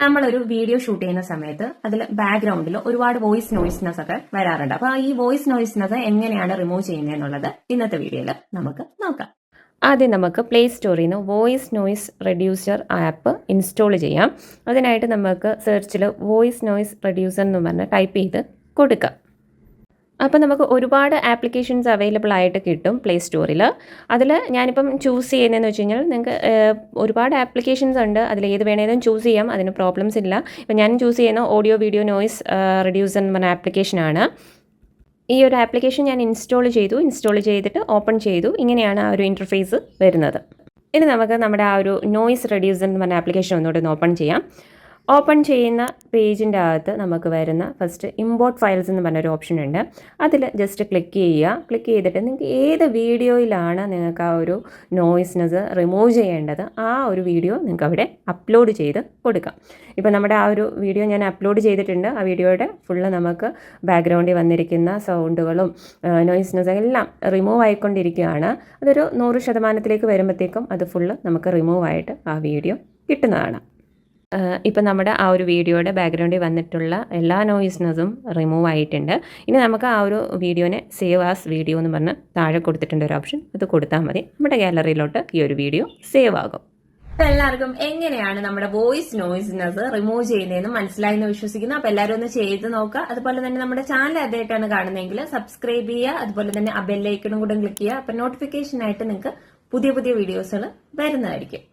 നമ്മളൊരു video shoot ചെയ്യുന്ന സമയത്ത് അതിൽ ബാക്ക്ഗ്രൗണ്ടിൽ ഒരുപാട് വോയിസ് നോയിസ്നെസ് ഒക്കെ വരാറുണ്ട്. അപ്പൊ ഈ വോയിസ് നോയിസ്നെസ് എങ്ങനെയാണ് റിമൂവ് ചെയ്യുന്നത് എന്നുള്ളത് ഇന്നത്തെ വീഡിയോയിൽ നമുക്ക് നോക്കാം. ആദ്യം നമുക്ക് പ്ലേ സ്റ്റോറിൽ നിന്ന് voice noise reducer app install ചെയ്യാം. അതിനായിട്ട് നമുക്ക് സെർച്ചിൽ വോയിസ് നോയിസ് റെഡ്യൂസർ എന്ന് പറഞ്ഞ് ടൈപ്പ് ചെയ്ത് കൊടുക്കാം. അപ്പോൾ നമുക്ക് ഒരുപാട് ആപ്ലിക്കേഷൻസ് അവൈലബിൾ ആയിട്ട് കിട്ടും പ്ലേ സ്റ്റോറിൽ അതിൽ ഞാനിപ്പം ചൂസ് ചെയ്യുന്നതെന്ന് വെച്ച് കഴിഞ്ഞാൽ നിങ്ങൾക്ക് ഒരുപാട് ആപ്ലിക്കേഷൻസ് ഉണ്ട്. അതിൽ ഏത് വേണേലും ചൂസ് ചെയ്യാം. അതിന് പ്രോബ്ലംസ് ഇല്ല. ഇപ്പം ഞാൻ ചൂസ് ചെയ്യുന്ന ഓഡിയോ വീഡിയോ നോയിസ് റെഡ്യൂസർ എന്ന് പറഞ്ഞ ആപ്ലിക്കേഷനാണ് ഈ ഒരു ആപ്ലിക്കേഷൻ ഞാൻ ഇൻസ്റ്റാൾ ചെയ്തു. ഇൻസ്റ്റാൾ ചെയ്തിട്ട് ഓപ്പൺ ചെയ്തു. ഇങ്ങനെയാണ് ആ ഒരു ഇന്റർഫേസ് വരുന്നത്. ഇനി നമുക്ക് നമ്മുടെ ആ ഒരു നോയിസ് റെഡ്യൂസർ എന്ന് പറഞ്ഞ ആപ്ലിക്കേഷൻ ഒന്നുകൂടെ ഒന്ന് ഓപ്പൺ ചെയ്യാം. ഓപ്പൺ ചെയ്യുന്ന പേജിന്റെ അകത്ത് നമുക്ക് വരുന്ന ഫസ്റ്റ് ഇമ്പോർട്ട് ഫയൽസ് എന്ന് പറഞ്ഞൊരു ഓപ്ഷൻ ഉണ്ട്. അതിൽ ജസ്റ്റ് ക്ലിക്ക് ചെയ്യുക. ക്ലിക്ക് ചെയ്തിട്ട് നിങ്ങൾക്ക് ഏത് വീഡിയോയിലാണ് നിങ്ങൾക്ക് ആ ഒരു നോയിസ്നെസ് റിമൂവ് ചെയ്യേണ്ടത് ആ ഒരു വീഡിയോ നിങ്ങൾക്ക് അവിടെ അപ്ലോഡ് ചെയ്ത് കൊടുക്കാം. ഇപ്പോൾ നമ്മുടെ ആ ഒരു വീഡിയോ ഞാൻ അപ്ലോഡ് ചെയ്തിട്ടുണ്ട്. ആ വീഡിയോയുടെ ഫുള്ള് നമുക്ക് ബാക്ക്ഗ്രൗണ്ടിൽ വന്നിരിക്കുന്ന സൗണ്ടുകളും നോയിസ്നെസ് എല്ലാം റിമൂവ് ആയിക്കൊണ്ടിരിക്കുകയാണ്. അതൊരു നൂറ് ശതമാനത്തിലേക്ക് വരുമ്പോഴത്തേക്കും അത് ഫുള്ള് നമുക്ക് റിമൂവ് ആയിട്ട് ആ വീഡിയോ കിട്ടുന്നതാണ്. ഇപ്പം നമ്മുടെ ആ ഒരു വീഡിയോയുടെ ബാക്ക്ഗ്രൗണ്ടിൽ വന്നിട്ടുള്ള എല്ലാ നോയിസിനും റിമൂവ് ആയിട്ടുണ്ട്. ഇനി നമുക്ക് ആ ഒരു വീഡിയോനെ സേവ് ആസ് വീഡിയോ എന്ന് പറഞ്ഞ് താഴെ കൊടുത്തിട്ടുണ്ട് ഒരു ഓപ്ഷൻ അത് കൊടുത്താൽ മതി. നമ്മുടെ ഗാലറിയിലോട്ട് ഈ ഒരു വീഡിയോ സേവ് ആകും. അപ്പൊ എല്ലാവർക്കും എങ്ങനെയാണ് നമ്മുടെ വോയിസ് നോയിസിനത് റിമൂവ് ചെയ്യുന്നതെന്ന് മനസ്സിലായെന്ന് വിശ്വസിക്കുന്നു. അപ്പൊ എല്ലാവരും ഒന്ന് ചെയ്ത് നോക്കുക. അതുപോലെ തന്നെ നമ്മുടെ ചാനൽ ആദ്യമായിട്ടാണ് കാണുന്നതെങ്കിൽ സബ്സ്ക്രൈബ് ചെയ്യുക. അതുപോലെ തന്നെ ആ ബെല്ലൈക്കണും കൂടെ ക്ലിക്ക് ചെയ്യുക. അപ്പൊ നോട്ടിഫിക്കേഷൻ ആയിട്ട് നിങ്ങൾക്ക് പുതിയ പുതിയ വീഡിയോസുകൾ വരുന്നതായിരിക്കും.